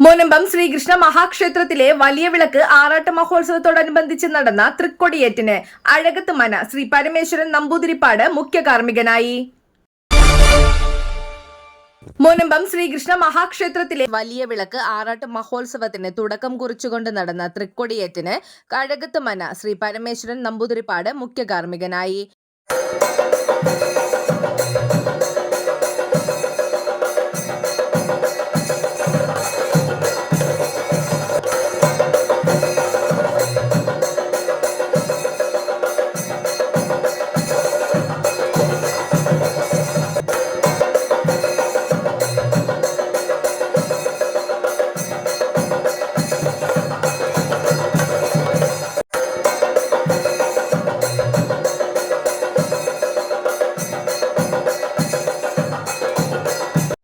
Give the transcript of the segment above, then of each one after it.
മുനമ്പം ശ്രീകൃഷ്ണ മഹാക്ഷേത്രത്തിലെ വലിയ വിളക്ക് ആറാട്ട് മഹോത്സവത്തോടനുബന്ധിച്ച് നടന്ന തൃക്കൊടിയേറ്റിന് അഴകത്ത് മന ശ്രീ പരമേശ്വരൻ നമ്പൂതിരിപ്പാട് മുഖ്യ കാർമ്മികനായി. മുനമ്പം ശ്രീകൃഷ്ണ മഹാക്ഷേത്രത്തിലെ വലിയ വിളക്ക് ആറാട്ട് മഹോത്സവത്തിന് തുടക്കം കുറിച്ചുകൊണ്ട് നടന്ന തൃക്കൊടിയേറ്റിന് കഴകത്ത് മന ശ്രീ പരമേശ്വരൻ നമ്പൂതിരിപ്പാട് മുഖ്യ കാർമ്മികനായി.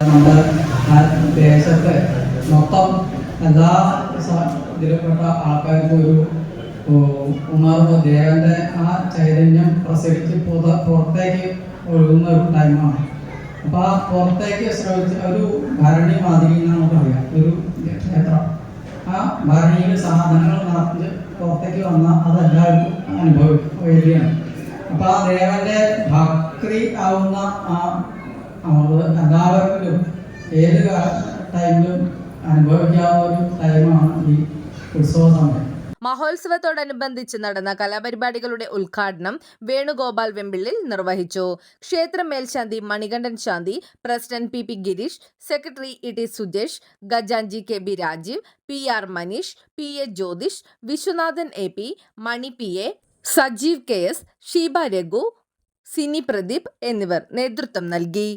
നമ്മുടെ ദേശത്തെ മൊത്തം എല്ലാ ഇതിൽപ്പെട്ട ആൾക്കാർക്കും ഒരു ഉണർവ് ദേവന്റെ ആ ചൈതന്യം പ്രസരിച്ച് പുത പുറത്തേക്ക് ഒഴുകുന്ന ഒരു ടൈമാണ്. അപ്പോൾ ആ പുറത്തേക്ക് ശ്രമിച്ച ഒരു ഭരണി മാതിരി നമുക്കറിയാം. ഒരു ക്ഷേത്രം ആ ഭരണിയിൽ സാധനങ്ങൾ നിറച്ച് പുറത്തേക്ക് വന്ന അതെല്ലാവർക്കും അനുഭവിക്കും വരികയാണ്. അപ്പോൾ ആ ദേവന്റെ ഭക്തി ആവുന്ന ആ നമ്മൾ എല്ലാവർക്കും ഏത് ടൈമിലും അനുഭവിക്കാവുന്ന ഒരു ടൈമാണ് ഈ ഉത്സവ സമയം. മഹോത്സവത്തോടനുബന്ധിച്ച് നടന്ന കലാപരിപാടികളുടെ ഉദ്ഘാടനം വേണുഗോപാൽ വെമ്പിള്ളിൽ നിർവഹിച്ചു. ക്ഷേത്ര മേൽശാന്തി Manikandan Shanthi president P P Girish secretary E T Sujesh ഖജാൻജി K B Rajeev P R Maneesh P A Jyothish Viswanathan A P Mani P A Sajeev K S Sheeba Raghu Sini Pradeep എന്നിവർ നേതൃത്വം നൽകി.